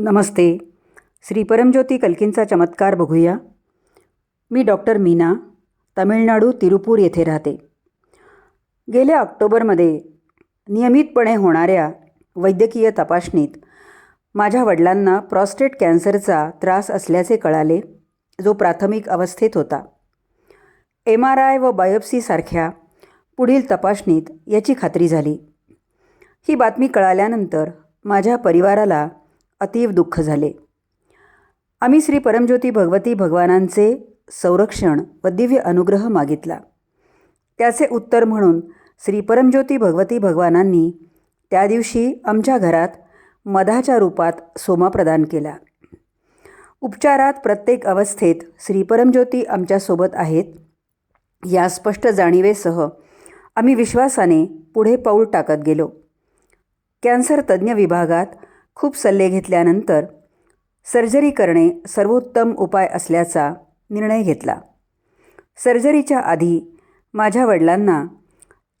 नमस्ते. श्री परमज्योती कल्कींचा चमत्कार बघूया. मी डॉक्टर मीना तमिळनाडू तिरुपूर येथे राहते. गेल्या ऑक्टोबरमध्ये नियमितपणे होणाऱ्या वैद्यकीय तपासणीत माझ्या वडिलांना प्रॉस्टेट कॅन्सरचा त्रास असल्याचे कळाले जो प्राथमिक अवस्थेत होता. एम आर आय व बायोप्सीसारख्या पुढील तपासणीत याची खात्री झाली. ही बातमी कळाल्यानंतर माझ्या परिवाराला अतीव दुःख झाले. आम्ही श्री परमज्योती भगवती भगवानांचे संरक्षण व दिव्य अनुग्रह मागितला. त्याचे उत्तर म्हणून श्री परमज्योती भगवती भगवानांनी त्या दिवशी आमच्या घरात मधाच्या रूपात सोमा प्रदान केला. उपचारात प्रत्येक अवस्थेत श्री परमज्योती आमच्यासोबत आहेत या स्पष्ट जाणीवेसह आम्ही विश्वासाने पुढे पाऊल टाकत गेलो. कॅन्सर तज्ज्ञ विभागात खूप सल्ले घेतल्यानंतर सर्जरी करणे सर्वोत्तम उपाय असल्याचा निर्णय घेतला. सर्जरीच्या आधी माझ्या वडिलांना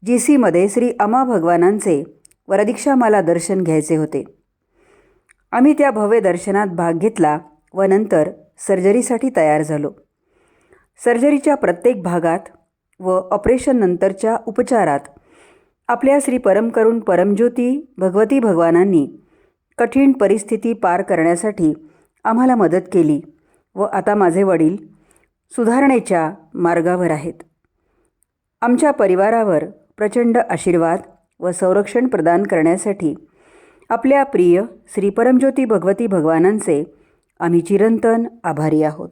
जी सीमध्ये श्री अमा भगवानांचे वरदीक्षामाला दर्शन घ्यायचे होते. आम्ही त्या भव्य दर्शनात भाग घेतला व नंतर सर्जरीसाठी तयार झालो. सर्जरीच्या प्रत्येक भागात व ऑपरेशननंतरच्या उपचारात आपल्या श्री परमकरुण परमज्योती भगवती भगवानांनी कठीण परिस्थिती पार करण्यासाठी आम्हाला मदत केली व आता माझे वडील सुधारणेच्या मार्गावर आहेत. आमच्या परिवारावर प्रचंड आशीर्वाद व संरक्षण प्रदान करण्यासाठी आपल्या प्रिय श्री परमज्योती भगवती भगवानांचे आम्ही चिरंतन आभारी आहोत.